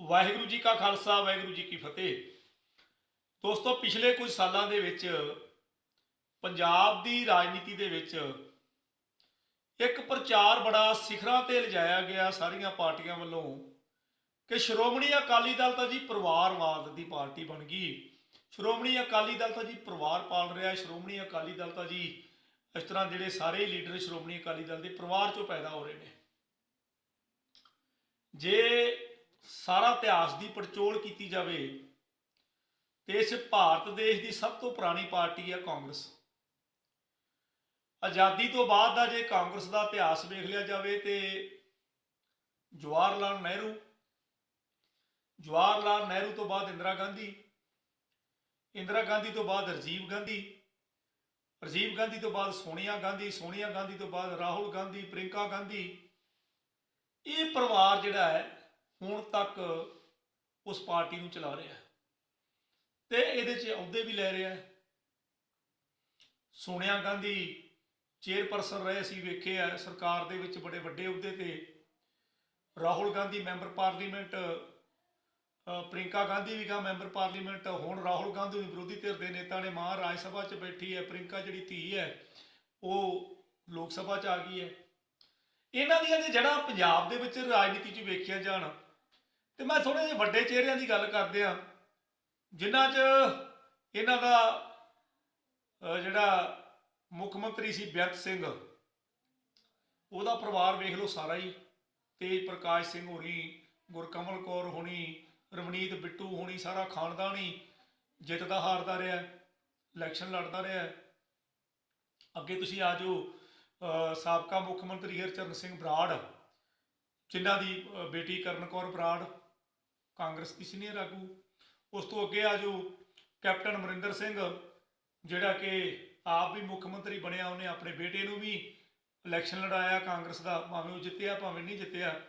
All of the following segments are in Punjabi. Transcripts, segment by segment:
ਵਾਹਿਗੁਰੂ ਜੀ ਕਾ ਖਾਲਸਾ, ਵਾਹਿਗੁਰੂ ਜੀ ਕੀ ਫਤਿਹ। ਦੋਸਤੋ, ਪਿਛਲੇ ਕੁਝ ਸਾਲਾਂ ਦੇ ਵਿੱਚ ਪੰਜਾਬ ਦੀ ਰਾਜਨੀਤੀ ਦੇ ਵਿੱਚ ਇੱਕ ਪ੍ਰਚਾਰ ਬੜਾ ਸਿਖਰਾਂ ਤੇ ਲਿਜਾਇਆ ਗਿਆ ਸਾਰੀਆਂ ਪਾਰਟੀਆਂ ਵੱਲੋਂ ਕਿ ਸ਼੍ਰੋਮਣੀ ਅਕਾਲੀ ਦਲ ਤਾਂ ਜੀ ਪਰਿਵਾਰਵਾਦ ਦੀ ਪਾਰਟੀ ਬਣ ਗਈ। ਸ਼੍ਰੋਮਣੀ ਅਕਾਲੀ ਦਲ ਤਾਂ ਜੀ ਪਰਿਵਾਰ ਪਾਲ ਰਿਹਾ, ਸ਼੍ਰੋਮਣੀ ਅਕਾਲੀ ਦਲ ਤਾਂ ਜੀ ਇਸ ਤਰ੍ਹਾਂ ਜਿਹੜੇ ਸਾਰੇ ਲੀਡਰ ਸ਼੍ਰੋਮਣੀ ਅਕਾਲੀ ਦਲ ਦੇ ਪਰਿਵਾਰ ਚੋਂ ਪੈਦਾ ਹੋ ਰਹੇ ਨੇ। ਜੇ ਸਾਰਾ ਇਤਿਹਾਸ ਦੀ ਪੜਚੋਲ ਕੀਤੀ ਜਾਵੇ ਤੇ ਇਸ ਭਾਰਤ ਦੇਸ਼ ਦੀ ਸਭ ਤੋਂ ਪੁਰਾਣੀ ਪਾਰਟੀ ਹੈ ਕਾਂਗਰਸ। ਆਜ਼ਾਦੀ ਤੋਂ ਬਾਅਦ ਦਾ ਜੇ ਕਾਂਗਰਸ ਦਾ ਇਤਿਹਾਸ ਵੇਖ ਲਿਆ ਜਾਵੇ ਤੇ ਜਵਾਹਰ ਲਾਲ ਨਹਿਰੂ ਜਵਾਹਰ ਲਾਲ ਨਹਿਰੂ ਤੋਂ ਬਾਅਦ ਇੰਦਰਾ ਗਾਂਧੀ ਇੰਦਰਾ ਗਾਂਧੀ ਤੋਂ ਬਾਅਦ ਰਾਜੀਵ ਗਾਂਧੀ ਰਾਜੀਵ ਗਾਂਧੀ ਤੋਂ ਬਾਅਦ ਸੋਨੀਆ ਗਾਂਧੀ ਸੋਨੀਆ ਗਾਂਧੀ ਤੋਂ ਬਾਅਦ ਰਾਹੁਲ ਗਾਂਧੀ ਪ੍ਰਿੰਕਾ ਗਾਂਧੀ, ਇਹ ਪਰਿਵਾਰ ਜਿਹੜਾ ਹੈ ਹੁਣ ਤੱਕ ਉਸ ਪਾਰਟੀ ਨੂੰ ਚਲਾ ਰਿਹਾ ਹੈ। ਤੇ ਇਹਦੇ 'ਚ ਅਹੁਦੇ ਵੀ ਲੈ ਰਿਹਾ ਸੋਨੀਆ ਗਾਂਧੀ ਚੇਅਰਪਰਸਨ ਰਹੇ ਸੀ ਵੇਖੇ ਆ ਸਰਕਾਰ ਦੇ ਵਿੱਚ ਬੜੇ ਵੱਡੇ ਅਹੁਦੇ ਤੇ। ਰਾਹੁਲ ਗਾਂਧੀ ਮੈਂਬਰ ਪਾਰਲੀਮੈਂਟ ਅ, ਪ੍ਰਿੰਕਾ ਗਾਂਧੀ ਵੀ ਕਾ ਮੈਂਬਰ ਪਾਰਲੀਮੈਂਟ ਹੁਣ ਰਾਹੁਲ ਗਾਂਧੀ ਨੂੰ ਵਿਰੋਧੀ ਧਿਰ ਦੇ ਨੇਤਾ ਨੇ ਮਾਂ ਰਾਜ ਸਭਾ 'ਚ ਬੈਠੀ ਹੈ। ਪ੍ਰਿੰਕਾ ਜਿਹੜੀ ਧੀ ਹੈ ਉਹ ਲੋਕ ਸਭਾ 'ਚ ਆ ਗਈ ਹੈ। ਇਹਨਾਂ ਦੀਆਂ ਜੇ ਜੜ੍ਹਾਂ ਪੰਜਾਬ ਦੇ ਵਿੱਚ ਰਾਜਨੀਤੀ 'ਚ ਵੇਖੀਆਂ ਜਾਣ ਤੇ ਮੈਂ ਥੋੜੇ ਜਿਹੇ ਵੱਡੇ ਚਿਹਰਿਆਂ ਦੀ ਗੱਲ ਕਰਦੇ ਆ ਜਿਨ੍ਹਾਂ 'ਚ ਇਹਨਾਂ ਦਾ ਜਿਹੜਾ ਮੁੱਖ ਮੰਤਰੀ ਸੀ ਬੇਅੰਤ ਸਿੰਘ, ਉਹਦਾ ਪਰਿਵਾਰ ਵੇਖ ਲਓ ਸਾਰਾ ਹੀ, ਤੇਜ ਪ੍ਰਕਾਸ਼ ਸਿੰਘ ਹੋਣੀ, ਗੁਰਕਮਲ ਕੌਰ ਹੋਣੀ ਰਮਨੀਤ ਬਿੱਟੂ ਹੋਣੀ, ਸਾਰਾ ਖਾਨਦਾਨ ਹੀ ਜਿੱਤਦਾ ਹਾਰਦਾ ਰਿਹਾ, ਇਲੈਕਸ਼ਨ ਲੜਦਾ ਰਿਹਾ। ਅੱਗੇ ਤੁਸੀਂ ਆ ਜਾਓ ਸਾਬਕਾ ਮੁੱਖ ਮੰਤਰੀ ਹਰਚਰਨ ਸਿੰਘ ਬਰਾੜ, ਜਿਨ੍ਹਾਂ ਦੀ ਬੇਟੀ ਕਰਨ ਕੌਰ ਬਰਾੜ ਕਾਂਗਰਸ ਦੀ ਸੀਨੀਅਰ ਆਗੂ ਉਸ ਤੋਂ ਅੱਗੇ ਆ ਜੋ ਕੈਪਟਨ ਅਮਰਿੰਦਰ ਸਿੰਘ, ਜਿਹੜਾ ਕਿ ਆਪ ਵੀ ਮੁੱਖ ਮੰਤਰੀ ਬਣਿਆ, ਉਹਨੇ ਆਪਣੇ ਬੇਟੇ ਨੂੰ ਵੀ ਇਲੈਕਸ਼ਨ ਲੜਾਇਆ, ਕਾਂਗਰਸ ਦਾ, ਭਾਵੇਂ ਉਹ ਜਿੱਤਿਆ, ਭਾਵੇਂ ਨਹੀਂ ਜਿੱਤਿਆ।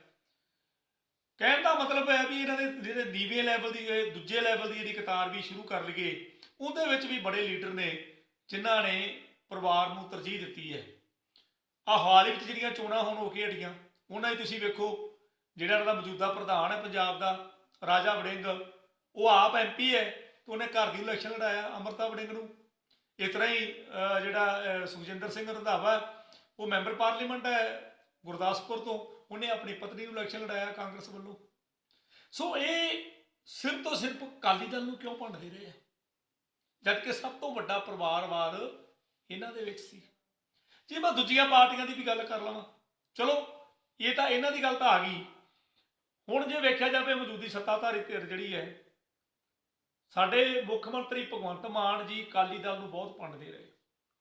ਕਹਿਣ ਦਾ ਮਤਲਬ ਹੈ ਵੀ ਇਹਨਾਂ ਦੇ, ਜਿਹੜੇ ਨੀਵੇਂ ਲੈਵਲ ਦੀ ਦੂਜੇ ਲੈਵਲ ਦੀ ਜਿਹੜੀ ਕਤਾਰ ਵੀ ਸ਼ੁਰੂ ਕਰ ਲਈਏ, ਉਹਦੇ ਵਿੱਚ ਵੀ ਬੜੇ ਲੀਡਰ ਨੇ, ਜਿਨ੍ਹਾਂ ਨੇ ਪਰਿਵਾਰ ਨੂੰ ਤਰਜੀਹ ਦਿੱਤੀ ਹੈ। ਆ ਹਾਲ ਵਿੱਚ ਜਿਹੜੀਆਂ ਚੋਣਾਂ ਹੁਣ ਹੋ ਕੇ ਹਟੀਆਂ, ਉਹਨਾਂ ਹੀ ਤੁਸੀਂ ਵੇਖੋ, ਜਿਹੜਾ ਇਹਨਾਂ ਦਾ ਮੌਜੂਦਾ ਪ੍ਰਧਾਨ ਹੈ ਪੰਜਾਬ ਦਾ ਰਾਜਾ ਵੜਿੰਗ, ਉਹ ਆਪ ਐਮਪੀ ਹੈ, ਤੇ ਉਹਨੇ ਘਰ ਦੀ ਇਲੈਕਸ਼ਨ ਲੜਾਇਆ ਅਮਰਤਾ ਵੜਿੰਗ ਨੂੰ। ਇਸ ਤਰ੍ਹਾਂ ਹੀ ਜਿਹੜਾ ਸੁਖਜਿੰਦਰ ਸਿੰਘ ਰੰਧਾਵਾ, ਉਹ ਮੈਂਬਰ ਪਾਰਲੀਮੈਂਟ ਹੈ ਗੁਰਦਾਸਪੁਰ ਤੋਂ, ਉਹਨੇ ਆਪਣੀ ਪਤਨੀ ਨੂੰ ਇਲੈਕਸ਼ਨ ਲੜਾਇਆ ਕਾਂਗਰਸ ਵੱਲੋਂ। ਸੋ ਇਹ ਸਿਰਫ ਤੋਂ ਸਿਰਫ ਅਕਾਲੀ ਦਲ ਨੂੰ ਕਿਉਂ ਭੰਡਦੇ ਰਹੇ ਆ? ਜਦ ਕਿ ਸਭ ਤੋਂ ਵੱਡਾ ਪਰਿਵਾਰਵਾਦ ਇਹਨਾਂ ਦੇ ਵਿੱਚ ਸੀ। ਜੇ ਮੈਂ ਦੂਜੀਆਂ ਪਾਰਟੀਆਂ ਦੀ ਵੀ ਗੱਲ ਕਰ ਲਵਾਂ, ਚਲੋ, ਇਹ ਤਾਂ ਇਹਨਾਂ ਦੀ ਗੱਲ ਤਾਂ ਆ ਗਈ। ਹੁਣ ਜੇ ਵੇਖਿਆ ਜਾਵੇ ਮੌਜੂਦੀ ਸੱਤਾਧਾਰੀ ਧਿਰ ਜਿਹੜੀ ਹੈ, ਸਾਡੇ ਮੁੱਖ ਮੰਤਰੀ ਭਗਵੰਤ ਮਾਨ ਜੀ ਅਕਾਲੀ ਦਲ ਨੂੰ ਬਹੁਤ ਭੰਡਦੇ ਰਹੇ।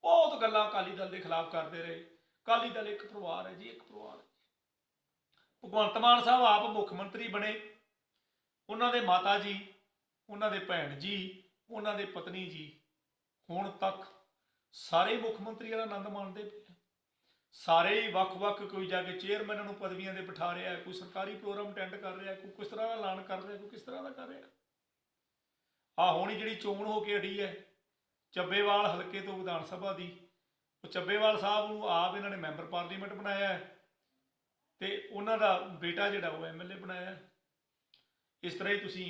ਬਹੁਤ ਗੱਲਾਂ ਅਕਾਲੀ ਦਲ ਦੇ ਖਿਲਾਫ ਕਰਦੇ ਰਹੇ। ਅਕਾਲੀ ਦਲ ਇੱਕ ਪਰਿਵਾਰ ਹੈ ਜੀ, ਇੱਕ ਪਰਿਵਾਰ ਹੈ। ਭਗਵੰਤ ਮਾਨ ਸਾਹਿਬ ਆਪ ਮੁੱਖ ਮੰਤਰੀ ਬਣੇ। ਉਹਨਾਂ ਦੇ ਮਾਤਾ ਜੀ, ਉਹਨਾਂ ਦੇ ਭੈਣ ਜੀ, ਉਹਨਾਂ ਦੇ ਪਤਨੀ ਜੀ, ਹੁਣ ਤੱਕ ਸਾਰੇ ਮੁੱਖ ਮੰਤਰੀ ਦਾ ਆਨੰਦ ਮਾਣਦੇ ਪਏ। ਸਾਰੇ ਹੀ ਵੱਖ-ਵੱਖ ਕੋਈ ਜਾ ਕੇ ਚੇਅਰਮੈਨਾਂ ਨੂੰ ਪਦਵੀਆਂ ਦੇ ਬਿਠਾ ਰਿਹਾ, ਕੋਈ ਸਰਕਾਰੀ ਪ੍ਰੋਗਰਾਮ ਅਟੈਂਡ ਕਰ ਰਿਹਾ, ਕੋਈ ਕਿਸ ਤਰ੍ਹਾਂ ਦਾ ਐਲਾਨ ਕਰ ਰਿਹਾ, ਕੋਈ ਕਿਸ ਤਰ੍ਹਾਂ ਦਾ ਕਰ ਰਿਹਾ। ਆ ਹੋਣੀ ਜਿਹੜੀ ਚੋਣ ਹੋ ਕੇ ਅੜੀ ਹੈ, ਚੱਬੇਵਾਲ ਹਲਕੇ ਤੋਂ ਵਿਧਾਨ ਸਭਾ ਦੀ, ਉਹ ਚੱਬੇਵਾਲ ਸਾਹਿਬ ਨੂੰ ਆਪ ਇਹਨਾਂ ਨੇ ਮੈਂਬਰ ਪਾਰਲੀਮੈਂਟ ਬਣਾਇਆ ਹੈ ਤੇ ਉਹਨਾਂ ਦਾ ਬੇਟਾ ਜਿਹੜਾ ਉਹ ਐਮਐਲਏ ਬਣਾਇਆ ਇਸ ਤਰ੍ਹਾਂ ਹੀ ਤੁਸੀਂ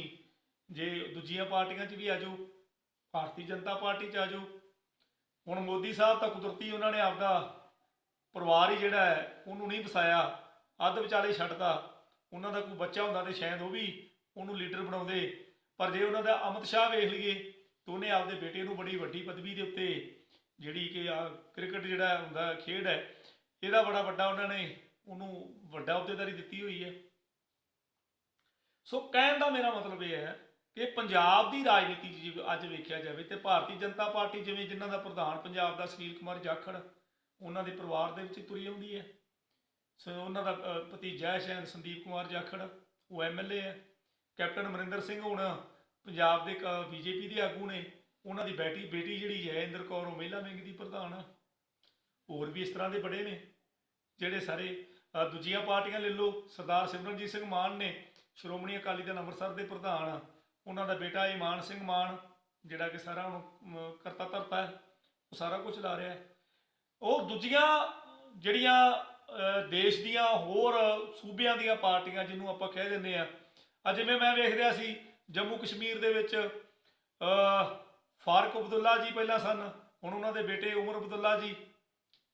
ਜੇ ਦੂਜੀਆਂ ਪਾਰਟੀਆਂ 'ਚ ਵੀ ਆ ਜਾਓ, ਭਾਰਤੀ ਜਨਤਾ ਪਾਰਟੀ 'ਚ ਆ ਜਾਓ, ਹੁਣ ਮੋਦੀ ਸਾਹਿਬ ਤਾਂ ਕੁਦਰਤੀ ਉਹਨਾਂ ਨੇ ਆਪਦਾ ਪਰਿਵਾਰ ਹੀ ਜਿਹੜਾ ਹੈ, ਉਹਨੂੰ ਨਹੀਂ ਵਸਾਇਆ, ਅੱਧ ਵਿਚਾਲੇ ਛੱਡਤਾ। ਉਹਨਾਂ ਦਾ ਕੋਈ ਬੱਚਾ ਹੁੰਦਾ ਤੇ ਸ਼ਾਇਦ ਉਹ ਵੀ ਉਹਨੂੰ ਲੀਡਰ ਬਣਾਉਂਦੇ। ਪਰ ਜੇ ਉਹਨਾਂ ਦਾ ਅਮਿਤ ਸ਼ਾਹ ਵੇਖ ਲਈਏ, ਤਾਂ ਉਹਨੇ ਆਪਦੇ ਬੇਟੇ ਨੂੰ ਬੜੀ ਵੱਡੀ ਪਦਵੀ ਦੇ ਉੱਤੇ ਜਿਹੜੀ ਕਿ ਆ ਕ੍ਰਿਕਟ ਜਿਹੜਾ ਹੁੰਦਾ, ਖੇਡ ਹੈ, ਇਹਦਾ ਬੜਾ ਵੱਡਾ ਉਹਨਾਂ ਨੇ ਉਹਨੂੰ ਵੱਡਾ ਅਹੁਦੇਦਾਰੀ ਦਿੱਤੀ ਹੋਈ ਹੈ। ਸੋ ਕਹਿਣ ਦਾ ਮੇਰਾ ਮਤਲਬ ਇਹ ਹੈ ਕਿ ਪੰਜਾਬ ਦੀ ਰਾਜਨੀਤੀ 'ਚ ਜੇ ਅੱਜ ਵੇਖਿਆ ਜਾਵੇ ਤੇ ਭਾਰਤੀ ਜਨਤਾ ਪਾਰਟੀ ਜਿਵੇਂ ਜਿਨ੍ਹਾਂ ਦਾ ਪ੍ਰਧਾਨ ਪੰਜਾਬ ਦਾ ਸੁਨੀਲ ਕੁਮਾਰ ਜਾਖੜ ਉਹਨਾਂ ਦੇ ਪਰਿਵਾਰ ਦੇ ਵਿੱਚ ਤੁਰੀ ਆਉਂਦੀ ਹੈ। ਸੋ ਉਹਨਾਂ ਦਾ ਅ, ਭਤੀਜਾ ਹੈ ਸ਼ਾਇਦ ਸੰਦੀਪ ਕੁਮਾਰ ਜਾਖੜ ਉਹ ਐਮਐਲਏ ਹੈ। ਕੈਪਟਨ ਅਮਰਿੰਦਰ ਸਿੰਘ ਹੁਣ ਪੰਜਾਬ ਦੇ ਬੀਜੇਪੀ ਦੇ ਆਗੂ ਨੇ। ਉਹਨਾਂ ਦੀ ਬੇਟੀ ਬੇਟੀ ਜਿਹੜੀ ਹੈ ਇੰਦਰ ਕੌਰ ਉਹ ਮਹਿਲਾ ਵਿੰਗ ਦੀ ਪ੍ਰਧਾਨ ਆ ਹੋਰ ਵੀ ਇਸ ਤਰ੍ਹਾਂ ਦੇ ਬੜੇ ਨੇ ਜਿਹੜੇ ਸਾਰੇ ਅ, ਦੂਜੀਆਂ ਪਾਰਟੀਆਂ ਲੈ ਲਓ। ਸਰਦਾਰ ਸਿਮਰਨਜੀਤ ਸਿੰਘ ਮਾਨ ਨੇ ਸ਼੍ਰੋਮਣੀ ਅਕਾਲੀ ਦਲ ਅੰਮ੍ਰਿਤਸਰ ਦੇ ਪ੍ਰਧਾਨ। ਆ ਉਹਨਾਂ ਦਾ ਬੇਟਾ ਇਮਾਨ ਸਿੰਘ ਮਾਨ ਜਿਹੜਾ ਕਿ ਸਾਰਾ ਹੁਣ ਅਮ, ਕਰਤਾ ਧਰਤਾ ਹੈ। ਉਹ ਸਾਰਾ ਕੁਝ ਲਾ ਰਿਹਾ ਹੈ। ਉਹ ਦੂਜੀਆਂ ਜਿਹੜੀਆਂ ਦੇਸ਼ ਦੀਆਂ ਹੋਰ ਸੂਬਿਆਂ ਦੀਆਂ ਪਾਰਟੀਆਂ ਜਿਹਨੂੰ ਆਪਾਂ ਕਹਿ ਦਿੰਦੇ ਆ ਅੱਜ ਜਿਵੇਂ ਮੈਂ ਵੇਖ ਰਿਹਾ ਸੀ, ਜੰਮੂ ਕਸ਼ਮੀਰ ਦੇ ਵਿੱਚ ਅ ਫਾਰਕ ਅਬਦੁੱਲਾ ਜੀ ਪਹਿਲਾਂ ਸਨ, ਹੁਣ ਉਹਨਾਂ ਦੇ ਬੇਟੇ ਉਮਰ ਅਬਦੁੱਲਾ ਜੀ,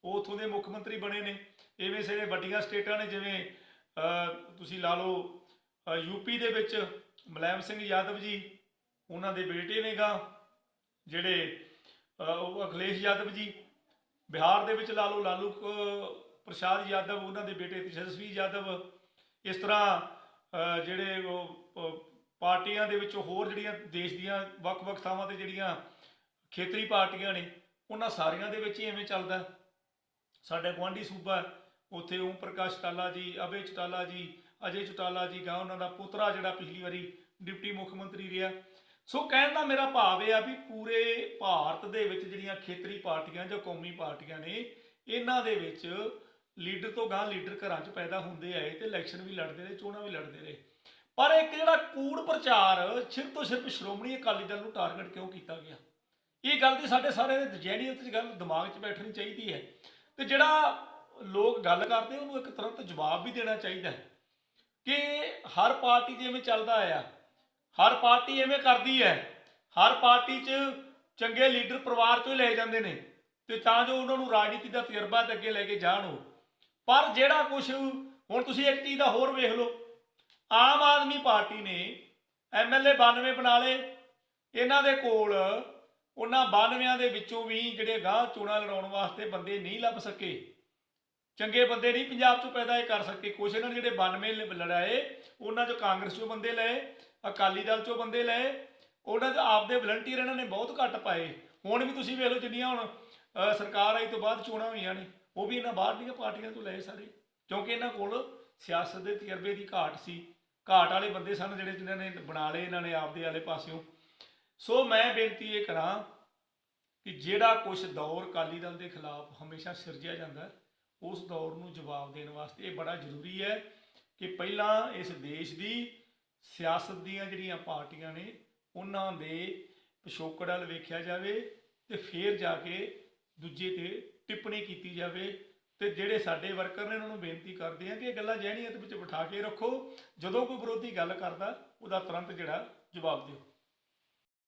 ਉਹ ਉੱਥੋਂ ਦੇ ਮੁੱਖ ਮੰਤਰੀ ਬਣੇ ਨੇ। ਇਵੇਂ ਜਿਹੜੇ ਵੱਡੀਆਂ ਸਟੇਟਾਂ ਨੇ, ਜਿਵੇਂ ਤੁਸੀਂ ਲਾ ਲਓ ਯੂਪੀ ਦੇ ਵਿੱਚ ਮੁਲਾਇਮ ਸਿੰਘ ਯਾਦਵ ਜੀ, ਉਹਨਾਂ ਦੇ ਬੇਟੇ ਨੇਗਾ, ਜਿਹੜੇ ਉਹ ਅਖਿਲੇਸ਼ ਯਾਦਵ ਜੀ ਬਿਹਾਰ ਦੇ ਵਿੱਚ ਲਾ ਲਾਲੂ ਪ੍ਰਸਾਦ ਯਾਦਵ, ਉਹਨਾਂ ਦੇ ਬੇਟੇ ਤੇਜਸਵੀ ਯਾਦਵ, ਇਸ ਤਰ੍ਹਾਂ ਜਿਹੜੇ ਉਹ ਪਾਰਟੀਆਂ ਦੇ ਵਿੱਚ ਹੋਰ ਜਿਹੜੀਆਂ ਦੇਸ਼ ਦੀਆਂ ਵੱਖ-ਵੱਖ ਥਾਵਾਂ ਤੇ ਜਿਹੜੀਆਂ ਖੇਤਰੀ ਪਾਰਟੀਆਂ ਨੇ, ਉਹਨਾਂ ਸਾਰਿਆਂ ਦੇ ਵਿੱਚ ਹੀ ਐਵੇਂ ਚੱਲਦਾ ਹੈ। ਸਾਡੇ ਗੁਆਂਢੀ ਸੂਬਾ, ਉੱਥੇ ਓਮ ਪ੍ਰਕਾਸ਼ ਚਟਾਲਾ ਜੀ ਅਭੈ ਚਟਾਲਾ ਜੀ, ਅਜੇ ਚਟਾਲਾ ਜੀ ਗਾ ਉਹਨਾਂ ਦਾ ਪੁੱਤਰਾ ਜਿਹੜਾ ਪਿਛਲੀ ਵਾਰੀ ਡਿਪਟੀ ਮੁੱਖ ਮੰਤਰੀ ਰਿਹਾ ਸੋ ਕਹਿਣ ਦਾ ਮੇਰਾ ਭਾਵ ਇਹ ਆ ਵੀ ਪੂਰੇ ਭਾਰਤ ਦੇ ਵਿੱਚ ਜਿਹੜੀਆਂ ਖੇਤਰੀ ਪਾਰਟੀਆਂ ਜਾਂ ਕੌਮੀ ਪਾਰਟੀਆਂ ਨੇ, ਇਹਨਾਂ ਦੇ ਵਿੱਚ ਲੀਡਰ ਤੋਂ ਗਾਂ ਲੀਡਰ ਘਰਾਂ 'ਚ ਪੈਦਾ ਹੁੰਦੇ ਆਏ ਤੇ ਇਲੈਕਸ਼ਨ ਵੀ ਲੜਦੇ ਰਹੇ, ਚੋਣਾਂ ਵੀ ਲੜਦੇ ਰਹੇ। ਪਰ ਇੱਕ ਜਿਹੜਾ ਕੂੜ ਪ੍ਰਚਾਰ ਸਿਰਫ ਤੋਂ ਸਿਰਫ ਸ਼੍ਰੋਮਣੀ ਅਕਾਲੀ ਦਲ ਨੂੰ ਟਾਰਗੇਟ ਕਿਉਂ ਕੀਤਾ ਗਿਆ? ਇਹ ਗੱਲ ਦੀ ਸਾਡੇ ਸਾਰੇ ਦੇ ਜਹਿਨੀਅਤ 'ਚ ਗੱਲ ਦਿਮਾਗ 'ਚ ਬੈਠਣੀ ਚਾਹੀਦੀ ਹੈ। ਤੇ ਜਿਹੜਾ ਲੋਕ ਗੱਲ ਕਰਦੇ ਉਹਨੂੰ ਇੱਕ ਤੁਰੰਤ ਜਵਾਬ ਵੀ ਦੇਣਾ ਚਾਹੀਦਾ ਕਿ ਹਰ ਪਾਰਟੀ ਜਿਵੇਂ ਚੱਲਦਾ ਆ ਹਰ ਪਾਰਟੀ ਐਵੇਂ ਕਰਦੀ ਹੈ। ਹਰ ਪਾਰਟੀ 'ਚ ਚੰਗੇ ਲੀਡਰ ਪਰਿਵਾਰ ਚੋਂ ਹੀ ਲਏ ਜਾਂਦੇ ਨੇ ਤੇ ਤਾਂ ਜੋ ਉਹਨਾਂ ਨੂੰ ਰਾਜਨੀਤੀ ਦਾ ਤਜਰਬਾ ਤੇ ਅੱਗੇ ਲੈ ਕੇ ਜਾਣ ਉਹ। ਪਰ ਜਿਹੜਾ ਕੁਝ ਹੁਣ ਤੁਸੀਂ ਇੱਕ ਚੀਜ਼ ਦਾ ਹੋਰ ਵੇਖ ਲਓ, ਆਮ ਆਦਮੀ ਪਾਰਟੀ ਨੇ ਐਮਐਲਏ 92 ਬਣਾ ਲਏ। ਇਹਨਾਂ ਦੇ ਕੋਲ ਉਹਨਾਂ 92 ਦੇ ਵਿੱਚੋਂ ਵੀ ਜਿਹੜੇ ਗਾਂ ਚੋਣਾਂ ਲੜਾਉਣ ਵਾਸਤੇ ਬੰਦੇ ਨਹੀਂ ਲੱਭ ਸਕੇ। ਚੰਗੇ ਬੰਦੇ ਨਹੀਂ ਪੰਜਾਬ ਚੋਂ ਪੈਦਾ ਇਹ ਕਰ ਸਕੇ। ਕੁਛ ਇਹਨਾਂ ਨੇ ਜਿਹੜੇ 92 ਲੜਾਏ, ਉਹਨਾਂ ਚੋਂ ਕਾਂਗਰਸ ਚੋਂ ਬੰਦੇ ਲਏ। ਅਕਾਲੀ ਦਲ ਚੋਂ ਬੰਦੇ ਲਏ, ਉਹਨਾਂ ਦੇ ਆਪਦੇ ਵਲੰਟੀਅਰ ਇਹਨਾਂ ਨੇ ਬਹੁਤ ਘੱਟ ਪਾਏ। ਹੁਣ ਵੀ ਤੁਸੀਂ ਵੇਖ ਲਓ ਜਿੰਨੀਆਂ ਹੁਣ ਸਰਕਾਰ ਆਈ ਤੋਂ ਬਾਅਦ ਚੋਣਾਂ ਹੋਈਆਂ ਨੇ, ਉਹ ਵੀ ਇਹਨਾਂ ਬਾਹਰ ਦੀਆਂ ਪਾਰਟੀਆਂ ਤੋਂ ਲਏ ਸਾਰੇ। ਕਿਉਂਕਿ ਇਹਨਾਂ ਕੋਲ ਸਿਆਸਤ ਦੇ ਤਜਰਬੇ ਦੀ ਘਾਟ ਸੀ। ਘਾਟ ਵਾਲੇ ਬੰਦੇ ਸਨ ਜਿਹੜੇ ਜਿਨ੍ਹਾਂ ਨੇ ਬਣਾ ਲਏ, ਇਹਨਾਂ ਨੇ ਆਪਦੇ ਵਾਲੇ ਪਾਸਿਓਂ। ਸੋ ਮੈਂ ਬੇਨਤੀ ਇਹ ਕਰਾਂ ਕਿ ਜਿਹੜਾ ਕੁਝ ਦੌਰ ਅਕਾਲੀ ਦਲ ਦੇ ਖਿਲਾਫ ਹਮੇਸ਼ਾ ਸਿਰਜਿਆ ਜਾਂਦਾ, ਉਸ ਦੌਰ ਨੂੰ ਜਵਾਬ ਦੇਣ ਵਾਸਤੇ ਇਹ ਬੜਾ ਜ਼ਰੂਰੀ ਹੈ ਕਿ ਪਹਿਲਾਂ ਇਸ ਦੇਸ਼ ਦੀ ਸਿਆਸਤ ਦੀਆਂ ਜਿਹੜੀਆਂ ਪਾਰਟੀਆਂ ਨੇ, ਉਹਨਾਂ ਦੇ ਪਿਛੋਕੜ ਵੱਲ ਵੇਖਿਆ ਜਾਵੇ ਤੇ ਫਿਰ ਜਾ ਕੇ ਦੂਜੇ ਤੇ ਟਿੱਪਣੀ ਕੀਤੀ ਜਾਵੇ ਤੇ ਜਿਹੜੇ ਸਾਡੇ ਵਰਕਰ ਨੇ ਉਹਨਾਂ ਨੂੰ ਬੇਨਤੀ ਕਰਦੇ ਆ ਕਿ ਇਹ ਗੱਲਾਂ ਜਹਿਨੀਅਤ ਵਿੱਚ ਬਿਠਾ ਕੇ ਰੱਖੋ। ਜਦੋਂ ਕੋਈ ਵਿਰੋਧੀ ਗੱਲ ਕਰਦਾ, ਉਹਦਾ ਤੁਰੰਤ ਜਿਹੜਾ ਜਵਾਬ ਦਿਓ।